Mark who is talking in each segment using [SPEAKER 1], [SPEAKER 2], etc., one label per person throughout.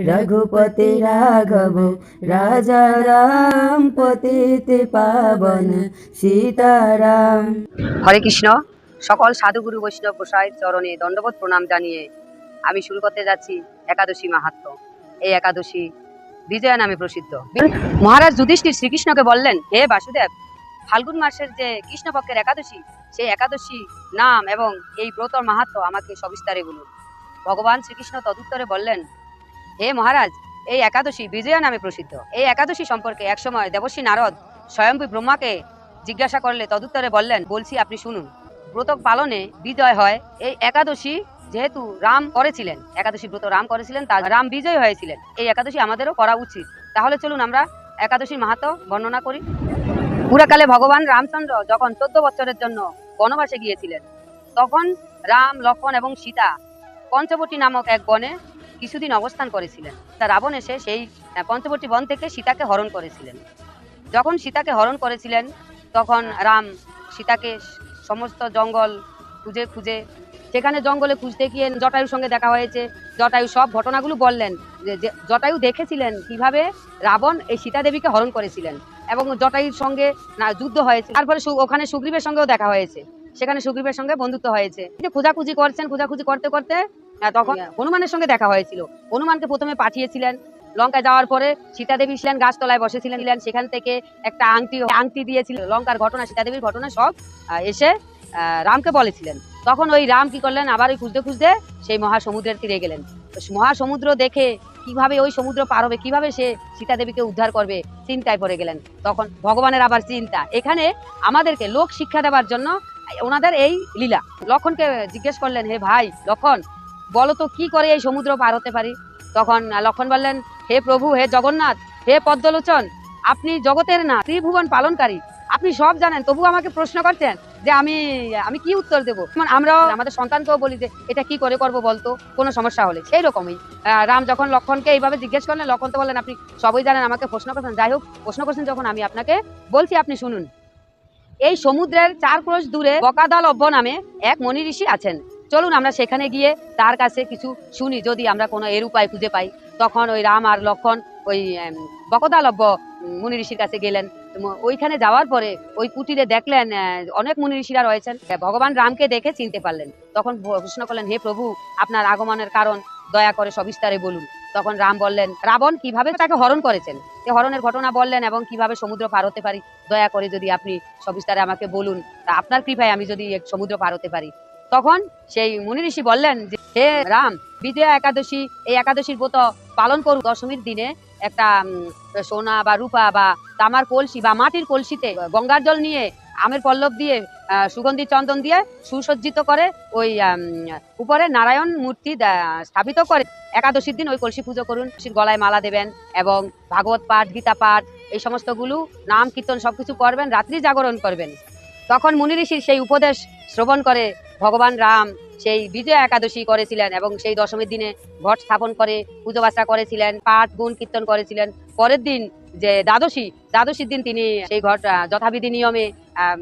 [SPEAKER 1] रघुपति राघव राजा राम पतित पावन सीताराम
[SPEAKER 2] হরে কৃষ্ণ সকল সাধুগুরু বৈষ্ণব গোসাইয়ের চরণে দণ্ডবোধ প্রণাম জানিয়ে আমি শুরু করতে যাচ্ছি একাদশী মাহাত্ম এই একাদশী বিজয়া নামে প্রসিদ্ধ মহারাজ যুধিষ্ঠির শ্রীকৃষ্ণকে বললেন হে বাসুদেব ফাল্গুন মাসের যে কৃষ্ণপক্ষের একাদশী সেই একাদশী নাম এবং এই ব্রতর মাহাত্ম আমাকে সবিস্তারে বলুন ভগবান শ্রীকৃষ্ণ তদুত্তরে বললেন হে মহারাজ, এই একাদশী বিজয়া নামে প্রসিদ্ধ। এই একাদশী সম্পর্কে একসময় দেবশ্রী নারদ স্বয়ম্ভী ব্রহ্মাকে জিজ্ঞাসা করলে তদুত্তরে বললেন, বলছি আপনি শুনুন, ব্রত পালনে বিজয় হয়, এই একাদশী যেহেতু রাম করেছিলেন, একাদশী ব্রত রাম করেছিলেন, তার রাম বিজয় হয়েছিলেন, এই একাদশী আমাদেরও করা উচিত। তাহলে চলুন আমরা একাদশীর মাহাত্ম বর্ণনা করি। পুরাকালে ভগবান রামচন্দ্র যখন চোদ্দ বছরের জন্য বনবাসে গিয়েছিলেন, তখন রাম, লক্ষ্মণ এবং সীতা পঞ্চবটী নামক এক বনে কিছুদিন অবস্থান করেছিলেন। তা রাবণ এসে সেই পঞ্চবটী বন থেকে সীতাকে হরণ করেছিলেন। যখন সীতাকে হরণ করেছিলেন, তখন রাম সীতাকে সমস্ত জঙ্গল খুঁজে খুঁজে সেখানে জঙ্গলে খুঁজতে গিয়ে জটায়ুর সঙ্গে দেখা হয়েছে। জটায়ু সব ঘটনাগুলো বললেন, যে জটায়ু দেখেছিলেন কীভাবে রাবণ এই সীতা দেবীকে হরণ করেছিলেন এবং জটায়ুর সঙ্গে না, যুদ্ধ হয়েছে। তারপরে ওখানে সুগ্রীবের সঙ্গেও দেখা হয়েছে। সেখানে সুগ্রীবের সঙ্গে বন্ধুত্ব হয়েছে। খোঁজাখুঁজি করছেন, খোঁজাখুঁজি করতে করতে তখন হনুমানের সঙ্গে দেখা হয়েছিল। হনুমানকে প্রথমে পাঠিয়েছিলেন। লঙ্কায় যাওয়ার পরে সীতা দেবী ছিলেন গাছতলায় বসেছিলেন সেখান থেকে একটা আংটি আংটি দিয়েছিল লঙ্কার ঘটনা সীতা দেবীর ঘটনা সব এসে রামকে বলেছিলেন। তখন ওই রাম কি করলেন? আবার ওই খুঁজতে খুঁজতে সেই মহাসমুদ্রের তীরে গেলেন। মহাসমুদ্র দেখে কীভাবে ওই সমুদ্র পার হবে কীভাবে সে সীতা দেবীকে উদ্ধার করবে চিন্তায় পড়ে গেলেন। তখন ভগবানের আবার চিন্তা। এখানে আমাদেরকে লোক শিক্ষা দেওয়ার জন্য ওনাদের এই লীলা। লক্ষণকে জিজ্ঞেস করলেন হে ভাই লক্ষণ বলো তো, কি করে এই সমুদ্র পার হতে পারি? তখন লক্ষণ বললেন, হে প্রভু, হে জগন্নাথ, হে পদ্মলোচন, আপনি জগতের না, ত্রিভুবন পালনকারী। আপনি সব জানেন, তবু আমাকে প্রশ্ন করছেন যে আমি আমি কি উত্তর দেবো? আমরাও, আমাদের সন্তানকেও বলি যে, এটা কি করে করব বলতো? কোনো সমস্যা হলে। সেই রকমই রাম যখন লক্ষণকে এইভাবে জিজ্ঞেস করলেন, লক্ষণ তো বললেন, আপনি সবই জানেন, আমাকে প্রশ্ন করছেন। যাই হোক, প্রশ্ন করছেন যখন, আমি আপনাকে বলছি, আপনি শুনুন। এই সমুদ্রের চার ক্রোশ দূরে বকাদল অব্য নামে এক মনি ঋষি আছেন। চলুন আমরা সেখানে গিয়ে তার কাছে কিছু শুনি, যদি আমরা কোনো এর উপায় খুঁজে পাই। তখন ওই রাম আর লক্ষণ ওই বকদালব্য মুনি ঋষির কাছে গেলেন। ওইখানে যাওয়ার পরে ওই কুটিরে দেখলেন অনেক মুনি ঋষিরা রয়েছেন। ভগবান রামকে দেখে চিনতে পারলেন। তখন প্রশ্ন করলেন, হে প্রভু, আপনার আগমনের কারণ দয়া করে সবিস্তারে বলুন। তখন রাম বললেন, রাবণ, কীভাবে তাকে হরণ করেছেন? সে হরণের ঘটনা বললেন এবং কীভাবে সমুদ্র পার হতে পারি? দয়া করে যদি আপনি সবিস্তারে আমাকে বলুন। তা আপনার কৃপায় আমি যদি সমুদ্র পার হতে পারি। তখন সেই মুনি ঋষি বললেন যে, হে রাম, বিজয়া একাদশী, এই একাদশীর ব্রত পালন করুন। দশমীর দিনে একটা সোনা বা রূপা বা তামার কলসি বা মাটির কলসিতে গঙ্গার জল নিয়ে আমের পল্লব দিয়ে সুগন্ধি চন্দন দিয়ে সুসজ্জিত করে ওই উপরে নারায়ণ মূর্তি স্থাপিত করে একাদশীর দিন ওই কলসি পুজো করুন। গলায় মালা দেবেন এবং ভাগবত পাঠ, গীতা পাঠ, এই সমস্তগুলো নাম কীর্তন সবকিছু করবেন, রাত্রি জাগরণ করবেন। তখন মুনি ঋষির সেই উপদেশ শ্রবণ করে ভগবান রাম সেই বিজয়া একাদশী করেছিলেন এবং সেই দশমীর দিনে ঘট স্থাপন করে পুজো বাসা করেছিলেন, পাঠ, গুণ, কীর্তন করেছিলেন। পরের দিন যে দ্বাদশী, দ্বাদশীর দিন তিনি সেই ঘট যথাবিধি নিয়মে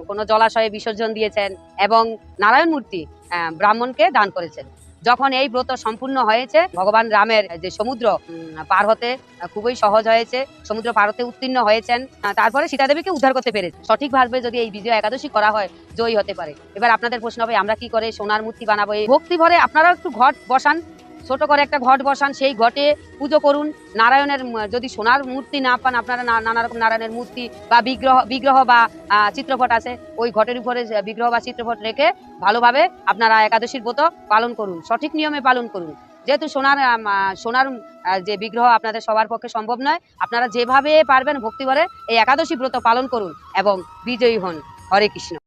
[SPEAKER 2] কোনো জলাশয়ে বিসর্জন দিয়েছেন এবং নারায়ণ মূর্তি ব্রাহ্মণকে দান করেছেন। যখন এই ব্রত সম্পূর্ণ হয়েছে, ভগবান রামের যে সমুদ্র পার হতে খুবই সহজ হয়েছে, সমুদ্র পার হতে উত্তীর্ণ হয়েছেন তারপরে সীতাদেবীকে উদ্ধার করতে পেরেছে। সঠিকভাবে যদি এই বিজয় একাদশী করা হয়, জয়ী হতে পারে। এবার আপনাদের প্রশ্ন হবে, আমরা কি করে সোনার মূর্তি বানাবো? এই ভক্তি ভরে আপনারাও একটু ঘট বসান। ছোট করে একটা ঘট বসান, সেই ঘটে পুজো করুন। নারায়ণের যদি সোনার মূর্তি না পান, আপনারা নানা রকম নারায়ণের মূর্তি বা বিগ্রহ বিগ্রহ বা চিত্রপট আছে, ওই ঘটের উপরে বিগ্রহ বা চিত্রপট রেখে ভালোভাবে আপনারা একাদশীর ব্রত পালন করুন, সঠিক নিয়মে পালন করুন। যেহেতু সোনার সোনার যে বিগ্রহ আপনাদের সবার পক্ষে সম্ভব নয়, আপনারা যেভাবে পারবেন ভক্তি ভরে এই একাদশী ব্রত পালন করুন এবং বিজয়ী হন। হরে কৃষ্ণ।